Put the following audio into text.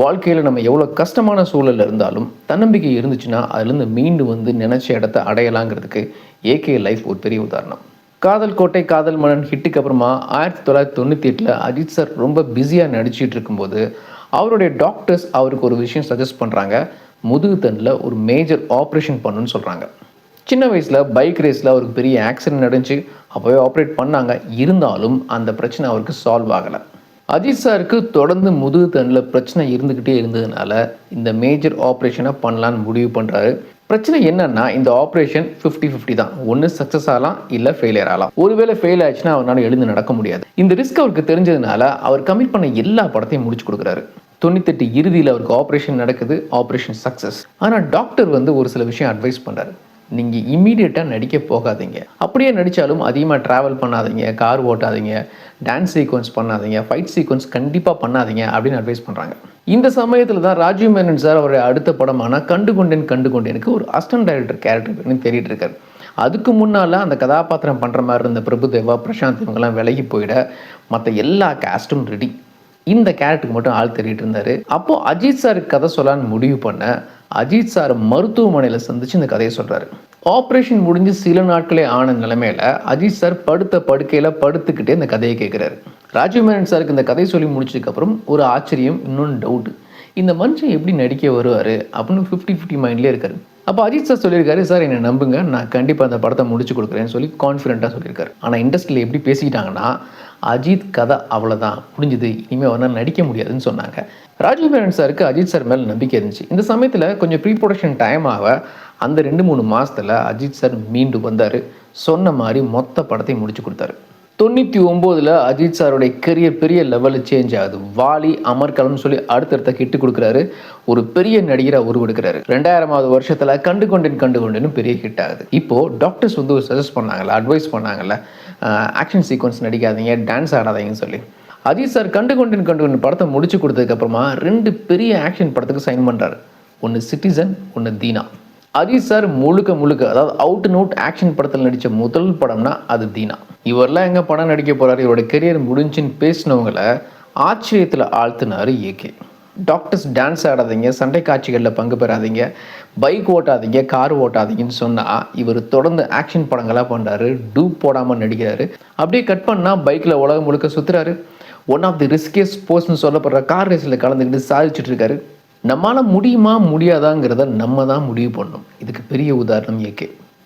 வாழ்க்கையில் நம்ம எவ்வளோ கஷ்டமான சூழலில் இருந்தாலும் தன்னம்பிக்கை இருந்துச்சுன்னா அதுலேருந்து மீண்டு வந்து நினச்ச இடத்த அடையலாங்கிறதுக்கு ஏகே லைஃப் ஒரு பெரிய உதாரணம். காதல் கோட்டை காதல் மன்னன் ஹிட்டுக்கு அப்புறமா ஆயிரத்தி தொள்ளாயிரத்தி தொண்ணூற்றி எட்டில் அஜித் சார் ரொம்ப பிஸியாக நடிச்சிட்டு இருக்கும்போது அவருடைய டாக்டர்ஸ் அவருக்கு ஒரு விஷயம் சஜஸ்ட் பண்ணுறாங்க முதுகு தண்டில் ஒரு மேஜர் ஆப்ரேஷன் பண்ணுன்னு சொல்கிறாங்க சின்ன வயசில் பைக் ரேஸில் அவருக்கு பெரிய ஆக்சிடென்ட் நடந்துச்சு. அப்போவே ஆப்ரேட் பண்ணாங்க. இருந்தாலும் அந்த பிரச்சனை அவருக்கு சால்வ் ஆகலை. அஜித் சாருக்கு தொடர்ந்து முதுகு தண்டில் பிரச்சனை இருந்துக்கிட்டே இருந்ததுனால இந்த மேஜர் ஆப்ரேஷனை பண்ணலான்னு முடிவு பண்ணுறாரு பிரச்சனை என்னன்னா இந்த ஆப்ரேஷன் 50 50 தான். ஒன்று சக்ஸஸ் ஆகலாம் இல்லை ஃபெயிலியர் ஆகலாம். ஒருவேளை ஃபெயில் ஆயிடுச்சுன்னா அவரால் எழுந்து நடக்க முடியாது. இந்த ரிஸ்க் அவருக்கு தெரிஞ்சதுனால அவர் கமிட் பண்ண எல்லா படத்தையும் முடிச்சு கொடுக்குறாரு. தொண்ணூத்தெட்டு இறுதியில் அவருக்கு ஆப்ரேஷன் நடக்குது ஆப்ரேஷன் சக்ஸஸ் ஆனால் டாக்டர் வந்து ஒரு சில விஷயம் அட்வைஸ் பண்ணுறாரு நீங்கள் இம்மீடியட்டாக நடிக்க போகாதீங்க. அப்படியே நடித்தாலும் அதிகமாக ட்ராவல் பண்ணாதீங்க கார் ஓட்டாதீங்க டான்ஸ் சீக்வன்ஸ் பண்ணாதீங்க ஃபைட் சீக்வன்ஸ் கண்டிப்பாக பண்ணாதீங்க அப்படின்னு அட்வைஸ் பண்ணுறாங்க இந்த சமயத்தில் தான் ராஜீவ் மேனன் சார் அவருடைய அடுத்த படமான கண்டு கொண்டேன் கண்டு கொண்டேனுக்கு ஒரு அஸ்டன் டைரக்டர் கேரக்டர் பண்ணி தேடிட்டு இருக்காரு. அதுக்கு முன்னால் அந்த கதாபாத்திரம் பண்ணுற மாதிரி இருந்த பிரபுதேவா பிரசாந்த் இவங்கெல்லாம் விலகி போயிட மற்ற எல்லா கேஸ்ட்டும் ரெடி இந்த கேரக்டருக்கு மட்டும் ஆள் தேடிட்டு இருந்தார். அப்போது அஜித் சாருக்கு கதை சொல்லான்னு முடிவு பண்ண அஜித் சார் மருத்துவமனையில் சந்திச்சு இந்த கதையை சொல்கிறாரு ஆப்ரேஷன் முடிஞ்சு சில நாட்களே ஆன நிலைமையில் அஜித் சார் படுத்த படுக்கையில் படுத்துக்கிட்டே இந்த கதையை கேட்குறாரு ராஜீவ் மேனன் சாருக்கு இந்த கதை சொல்லி முடிச்சதுக்கப்புறம் ஒரு ஆச்சரியம் இன்னொன்று டவுட் இந்த மனுஷன் எப்படி நடிக்க வருவார் அப்படின்னு ஃபிஃப்டி ஃபிஃப்டி மைண்ட்லேயே இருக்காரு. அப்போ அஜித் சார் சொல்லியிருக்காரு சார் என்னை நம்புங்க. நான் கண்டிப்பாக அந்த படத்தை முடிச்சு கொடுக்குறேன்னு சொல்லி கான்ஃபிடென்ட்டாக சொல்லியிருக்காரு. ஆனால் இண்டஸ்ட்ரியில் எப்படி பேசிக்கிட்டாங்கன்னா அஜித் கதை அவ்வளோதான் முடிஞ்சது இனிமேல் அவனால் நடிக்க முடியாதுன்னு சொன்னாங்க. ராஜீவ் மேனன் சாருக்கு அஜித் சார் மேலே நம்பிக்கை இருந்துச்சு. இந்த சமயத்தில் கொஞ்சம் ப்ரீ ப்ரொடக்ஷன் டைம் ஆக அந்த ரெண்டு மூணு மாதத்தில் அஜித் சார் மீண்டு வந்தார். சொன்ன மாதிரி மொத்த படத்தையும் முடிச்சு கொடுத்தாரு. தொண்ணூற்றி ஒம்போதில் அஜித் சாருடைய கெரியர் பெரிய லெவலில் சேஞ்ச் ஆகுது. வாலி அமர்கலம்னு சொல்லி அடுத்தடுத்த ஹிட்டு கொடுக்குறாரு. ஒரு பெரிய நடிகராக உருவெடுக்கிறாரு. ரெண்டாயிரமாவது வருஷத்தில் கண்டு கொண்டேன் கண்டு கொண்டேன்னு பெரிய ஹிட் ஆகுது. இப்போது டாக்டர்ஸ் வந்து ஒரு சஜஸ்ட் பண்ணாங்கல்ல அட்வைஸ் பண்ணாங்கல்ல ஆக்ஷன் சீக்வன்ஸ் நடிக்காதீங்க டான்ஸ் ஆடாதீங்கன்னு சொல்லி. அஜித் சார் கண்டு கொண்டு கண்டு கொண்டு படத்தை முடிச்சு கொடுத்ததுக்கப்புறமா ரெண்டு பெரிய ஆக்ஷன் படத்துக்கு சைன் பண்ணுறாரு ஒன்று சிட்டிசன் ஒன்று தீனா. அஜித் சார் முழுக்க முழுக்க அதாவது அவுட் அண்ட் அவுட் ஆக்ஷன் படத்தில் நடித்த முதல் படம்னா அது தீனா. இவரெல்லாம் எங்கே படம் நடிக்க போகிறார் இவரோட கெரியர் முடிஞ்சுன்னு பேசினவங்களை ஆச்சரியத்தில் ஆழ்த்தினார் ஏகே டாக்டர்ஸ் டான்ஸ் ஆடாதீங்க சண்டை காட்சிகளில் பங்கு பெறாதீங்க பைக் ஓட்டாதீங்க கார் ஓட்டாதீங்கன்னு சொன்னால் இவர் தொடர்ந்து ஆக்ஷன் படங்களாக பண்ணுறாரு டூப் போடாமல் நடிக்கிறாரு. அப்படியே கட் பண்ணால் பைக்கில் உலகம் முழுக்க சுற்றுறாரு ஒன் ஆஃப் தி ரிஸ்கியஸ்ட் ஸ்போர்ட்ஸ்னு சொல்லப்படுற கார் ரேஸில் கலந்துக்கிட்டு சாதிச்சுட்டு இருக்காரு. நம்மளால் முடியுமா முடியாதாங்கிறத நம்ம தான் முடிவு பண்ணணும். இதுக்கு பெரிய உதாரணம் ஏகே